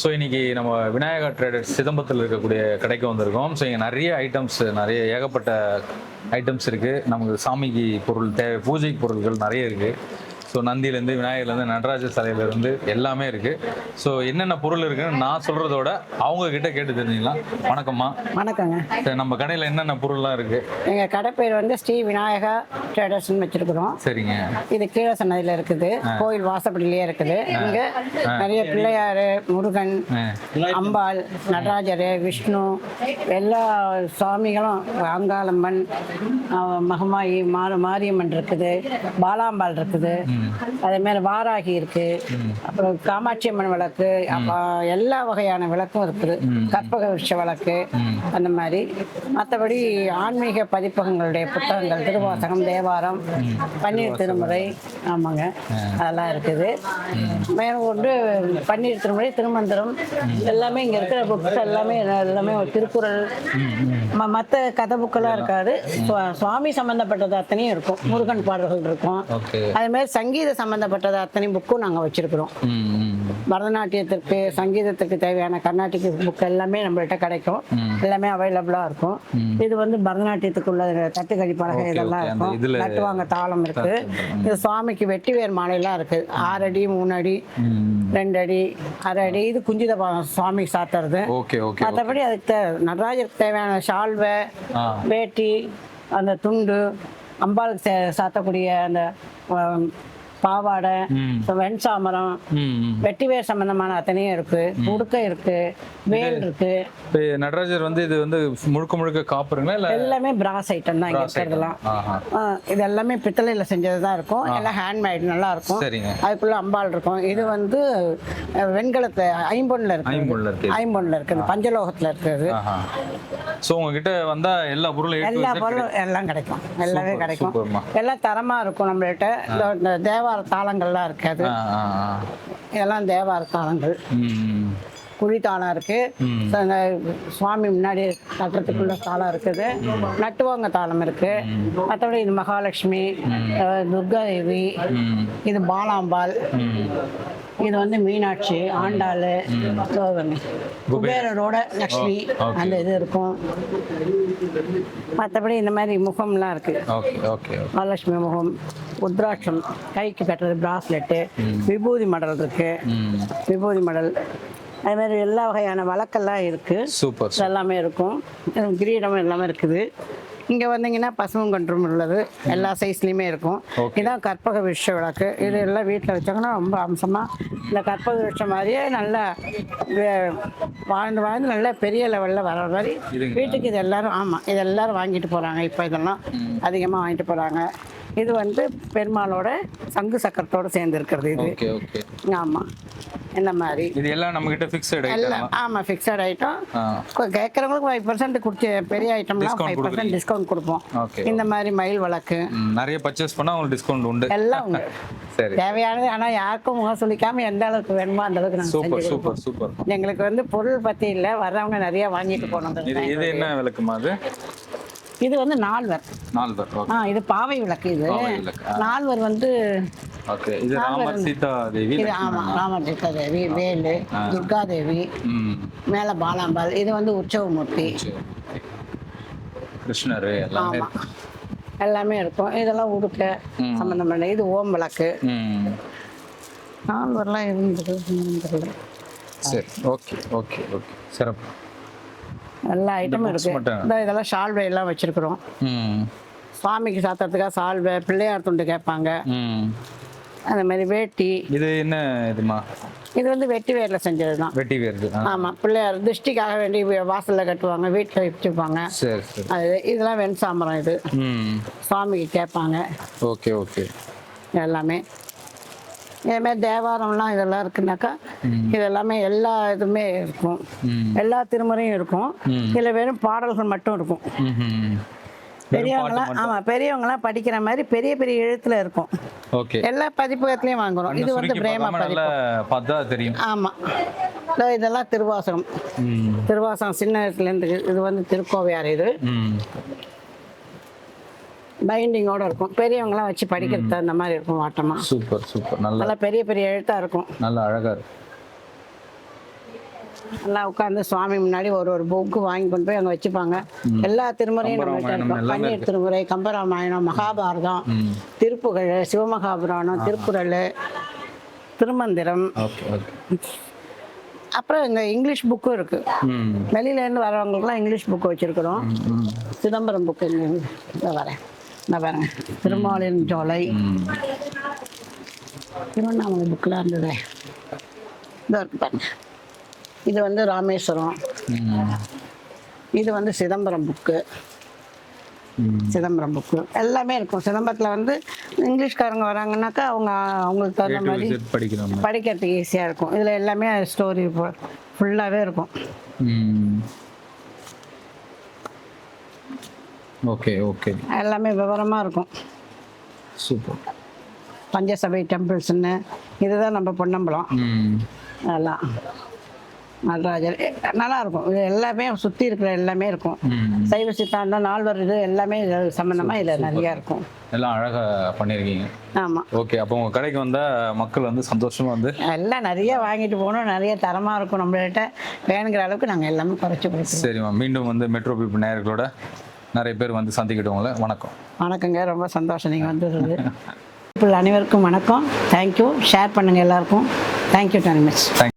So இன்னைக்கு நம்ம Vinayaka traders சிதம்பரத்தில் இருக்கக்கூடிய கடைக்கு வந்திருக்கோம். ஸோ இங்கே நிறைய ஐட்டம்ஸ் நிறைய ஏகப்பட்ட ஐட்டம்ஸ் இருக்குது நமக்கு சாமிக்கு பொருள் தேவை பூஜை பொருட்கள் நிறைய இருக்குது ஸோ நந்தியிலேருந்து விநாயகர்லேருந்து நடராஜர் சிலையிலேருந்து எல்லாமே இருக்குது ஸோ என்னென்ன பொருள் இருக்குன்னு நான் சொல்கிறதோட அவங்க கிட்ட கேட்டு தெரிஞ்சுக்கலாம். வணக்கம்மா. வணக்கங்க. சரி, நம்ம கடையில் என்னென்ன பொருள்லாம் இருக்குது எங்கள் கடை பேர் வந்து ஸ்ரீ விநாயகா ட்ரேடர்ஸ்னு வச்சுருக்குறோம். சரிங்க. இது கீழ சன்னதியில் இருக்குது. கோயில் வாசப்படியிலே இருக்குது. இங்கே நிறைய பிள்ளையார் முருகன். அம்பாள் நடராஜர் விஷ்ணு எல்லா சுவாமிகளும் அங்காளம்மன் மகமாயி மார மாரியம்மன் இருக்குது. பாலாம்பாள் இருக்குது. அதே மாதிரி வாராகி இருக்கு. அப்புறம் காமாட்சி அம்மன் விளக்கு எல்லா வகையான விளக்கும் இருக்குது. கற்பக விருட்ச விளக்கு அந்த மாதிரி. மற்றபடி ஆன்மீக பதிப்பகங்களுடைய புத்தகங்கள் திருவாசகம் தேவாரம் பன்னீர் திருமுறை ஆமாங்க. அதெல்லாம் இருக்குது. மேலும் கொண்டு பன்னீர் திருமுறை திருமந்திரம் எல்லாமே இங்கே இருக்கிற புக்ஸ் எல்லாமே எல்லாமே திருக்குறள். மற்ற கதை புக்கெல்லாம் இருக்காது. சுவா- சுவாமி சம்மந்தப்பட்டது அத்தனையும் இருக்கும். முருகன் பாடல்கள் இருக்கும். அதே மாதிரி சங்கீத சம்மந்தப்பட்டது அத்தனை புக்கும் நாங்கள் வச்சிருக்கிறோம். பரதநாட்டியத்திற்கு சங்கீதத்துக்கு தேவையான கர்நாடிக் புக் எல்லாமே நம்மள்ட்ட கிடைக்கும். எல்லாமே அவைலபிளாக இருக்கும். இது வந்து பரதநாட்டியத்துக்கு உள்ள தட்டுக்கடி பலகை இதெல்லாம் இருக்கும். நட்டுவாங்க தாளம் இருக்கு. இது சுவாமிக்கு வெட்டிவேர் மாலையெல்லாம் இருக்கு. ஆறு அடி மூணு அடி ரெண்டு அடி அரை அடி இது குஞ்சித சுவாமிக்கு சாத்துறது. மற்றபடி அதுக்கு நடராஜருக்கு தேவையான ஷால்வை வேட்டி அந்த துண்டு அம்பாளுக்கு சாத்தக்கூடிய அந்த பாவாடை. வெண்சாமரம் ம் ம். வெட்டிவேர் சம்பந்தமான அத்தனையும் இருக்கு. உடுக்கை இருக்கு. வேல் இருக்கு. நடராஜர் வந்து இது வந்து முழுக்க முழுக்க காப்புருங்களா இல்லை எல்லாமே பிராஸ் ஐட்டம் தான் இங்க ஆ, இது எல்லாமே பித்தளையில செஞ்சது தான் இருக்கும் எல்லாம் ஹேண்ட்மேட் நல்லா இருக்கும். அதுக்குள்ள அம்பாள் இருக்கும். இது வந்து வெண்கலத்தை ஐம்பொன்ல இருக்கு ஐம்பொன்ல இருக்கு ஐம்பொன்ல பஞ்சலோகத்துல இருக்குது. ஸோ உங்ககிட்ட வந்தா எல்லா பொருளும் எல்லா பொருளும் எல்லாம் கிடைக்கும். எல்லாமே கிடைக்கும். எல்லாம் தரமா இருக்கும் நம்மள்ட்ட. இந்த- இந்த தேவார தாளங்கள்லாம் இருக்காது. இதெல்லாம் தேவார தாளங்கள். ம் குழி தாளம் இருக்கு. சுவாமி முன்னாடி கட்டுறதுக்குள்ள தாளம் இருக்குது. நட்டுவாங்க தாளம் இருக்கு. மற்றபடி இது மகாலட்சுமி துர்கா தேவி இது பாலாம்பாள். இது வந்து மீனாட்சி ஆண்டாள் சோதனை குபேரரோட லக்ஷ்மி. அந்த இது இருக்கும். மற்றபடி இந்த மாதிரி முகம்லாம் இருக்கு. மகாலட்சுமி முகம் உத்ராட்சம் கைக்கு கட்டுறது பிராஸ்லெட்டு விபூதி மடல் இருக்கு. விபூதி மடல். அது மாதிரி எல்லா வகையான வழக்கெல்லாம் இருக்கு. சூப்பர் எல்லாமே இருக்கும். கிரீடம் எல்லாமே இருக்குது. இங்கே வந்தீங்கன்னா பசுவும் கன்றும் உள்ளது. எல்லா சைஸ்லேயுமே இருக்கும். இதான் கற்பக விஷ விளக்கு. இது எல்லாம் வீட்டில் வச்சாங்கன்னா ரொம்ப அம்சமாக இந்த கற்பக விஷம் மாதிரியே நல்லா வாழ்ந்து வாழ்ந்து நல்லா பெரிய லெவலில் வர மாதிரி? வீட்டுக்கு இது எல்லாரும் ஆமாம் இது எல்லாரும் வாங்கிட்டு போகிறாங்க இப்போ இதெல்லாம் அதிகமாக வாங்கிட்டு போகிறாங்க இது வந்து பெருமாளோட சங்கு சக்கரத்தோடு சேர்ந்து இருக்கிறது இது ஆமாம் இந்த மாதிரி. இது எல்லாம் நம்ம கிட்ட ஃபிக்ஸட் ஐட்டம் ஆமாம் ஃபிக்ஸட் ஐட்டம் கேட்குறவங்களுக்கு ஃபைவ் பர்சன்ட் கொடுத்து பெரிய ஐட்டம்லாம் Discount ஃபைவ் பர்சன்ட் டிஸ்கவுண்ட் கொடுப்போம். இந்த மாதிரி மயில் விளக்கு ம், நிறைய பர்ச்சேஸ் பண்ணா உங்களுக்கு டிஸ்கவுண்ட் உண்டு. எல்லாம் உண்டு. சரி தேவையானது ஆனால் யாருக்கும் முகம் சொல்லிக்காம எந்த அளவுக்கு வேணுமோ அந்த அளவுக்கு நாங்கள் சூப்பர் சூப்பர் சூப்பர். எங்களுக்கு வந்து பொருள் பற்றி இல்லை வர்றவங்க நிறைய வாங்கிட்டு போனோம் இது இது என்ன விளக்குமா அது? இது வந்து நால்வர். நால்வர் ஆ இது பாவை விளக்கு இது. நால்வர் வந்து ஓகே இது ராமர் சீதா தேவி இது ஆமாம் ராமர் தேவி வேலு துர்காதேவி ம். மேலே பாலாம்பாள். இது வந்து உற்சவமூர்த்தி. கிருஷ்ணர் எல்லாமே எல்லாமே இருக்கும். இதெல்லாம் உடுக்க சம்மந்தமான இது ஓம் விளக்கு. நால்வரெலாம் இருந்தது சரி ஓகே ஓகே ஓகே. சிறப்பு. எல்லா ஐட்டமும் இருக்கு. இந்த இதெல்லாம் சால்வை எல்லாம் வச்சிருக்கிறோம். ம். சுவாமிக்கு சாத்துறதுக்காக சால்வை பிள்ளையார் துண்டு கேட்பாங்க. ம். அந்த மாதிரி வேட்டி. இது என்ன இதுமா? இது வந்து வெட்டி வேரில் செஞ்சது தான் வெட்டி வேறுது ஆ. ஆமாம் பிள்ளையார் திருஷ்டிக்காக வேண்டி வாசல்ல கட்டுவாங்க வீட்டில் வச்சுப்பாங்க அது இதெல்லாம் வெண்சாமரம் இது. ம். சுவாமிக்கு கேட்பாங்க. Okay okay. எல்லாமே. இதேமாதிரி தேவாரம்லாம் இதெல்லாம் இருக்குனாக்கா இது எல்லாமே எல்லா இதுவுமே இருக்கும். எல்லா திருமுறையும் இருக்கும். இதில் வெறும் பாடல்கள் மட்டும் இருக்கும். பெரியவங்களாம் ஆமா பெரியவங்களாம் படிக்கிற மாதிரி பெரிய பெரிய எழுத்துல இருக்கும். ஓகே. எல்லா பதிப்பகத்துலயும் வாங்குறோம். இது வந்து பிரேம பதிப்பு பார்த்தா தெரியும். ஆமா. இதோ இதெல்லாம் திருவாசகம். திருவாசகம் சின்ன இடத்துல இருந்து இது வந்து திருக்கோவையார் இது. பைண்டிங்கோட இருக்கும். பெரியவங்களாம் வச்சு படிக்கிறது அந்த மாதிரி இருக்கும் வாட்டமா சூப்பர் சூப்பர். நல்லா நல்லா பெரிய பெரிய எழுத்தா இருக்கும். நல்லா அழகா இருக்கு எல்லாம் உட்காந்து சுவாமி முன்னாடி ஒரு ஒரு புக்கு வாங்கி கொண்டு போய் அங்கே வச்சுப்பாங்க. எல்லா திருமுறையும் நம்மகிட்ட இருக்கும். பன்னீர் திருமுறை கம்பராமாயணம் மகாபாரதம் திருப்புகழ் சிவமகாபுராணம் திருக்குறள் திருமந்திரம். அப்புறம் இந்த இங்கிலீஷ் புக்கும் இருக்கு. வெளியிலேருந்து வரவங்களுக்குலாம் இங்கிலீஷ் புக்கு வச்சிருக்கிறோம். சிதம்பரம் புக்கு வரேன். இந்த பாருங்க. திருமாலின் ஜோலை. திருவண்ணாமலை புக்கெலாம் இருந்ததே. இதோ இருக்கு பாருங்க. இது வந்து ராமேஸ்வரம். இது வந்து சிதம்பரம் புக்கு சிதம்பரம் புக்கு எல்லாமே இருக்கும். சிதம்பரத்தில் வந்து இங்கிலீஷ்காரங்க வராங்கன்னாக்கா அவங்க அவங்களுக்கு தகுந்த மாதிரி படிக்கிறதுக்கு ஈஸியாக இருக்கும். இதில் எல்லாமே ஸ்டோரி ஃபுல்லாகவே இருக்கும். Okay okay. எல்லாமே விவரமாக இருக்கும். சூப்பர். பஞ்சசபை டெம்பிள்ஸ்னு இதுதான் நம்ம பொன்னம்பலம். ம். அதெல்லாம். நடராஜர் நல்லா இருக்கும். இது எல்லாமே சுற்றி இருக்கிற எல்லாமே இருக்கும். சைவ சித்தாந்தம் நால்வர் இது எல்லாமே சம்மந்தமாக இதில் நிறையா இருக்கும். எல்லாம் அழகா பண்ணியிருக்கீங்க ஆமாம் ஓகே அப்போ உங்க கடைக்கு வந்தா மக்கள் வந்து சந்தோஷமா வந்து எல்லாம் நிறைய வாங்கிட்டு போகணும். நிறைய தரமாக இருக்கும் நம்மள்கிட்ட வேணுங்கிற அளவுக்கு நாங்கள் எல்லாமே குறைச்சி கொடுத்துருவோம் சரிம்மா மீண்டும் வந்து மெட்ரோ பீப்புள் நேயர்களோட நிறைய பேர் வந்து சந்திக்கிட்டவங்கள வணக்கம். வணக்கங்க ரொம்ப சந்தோஷம் நீங்கள் வந்தது இப்போ அனைவருக்கும் வணக்கம். தேங்க்யூ ஷேர் பண்ணுங்கள் எல்லாருக்கும். Thank you very much thank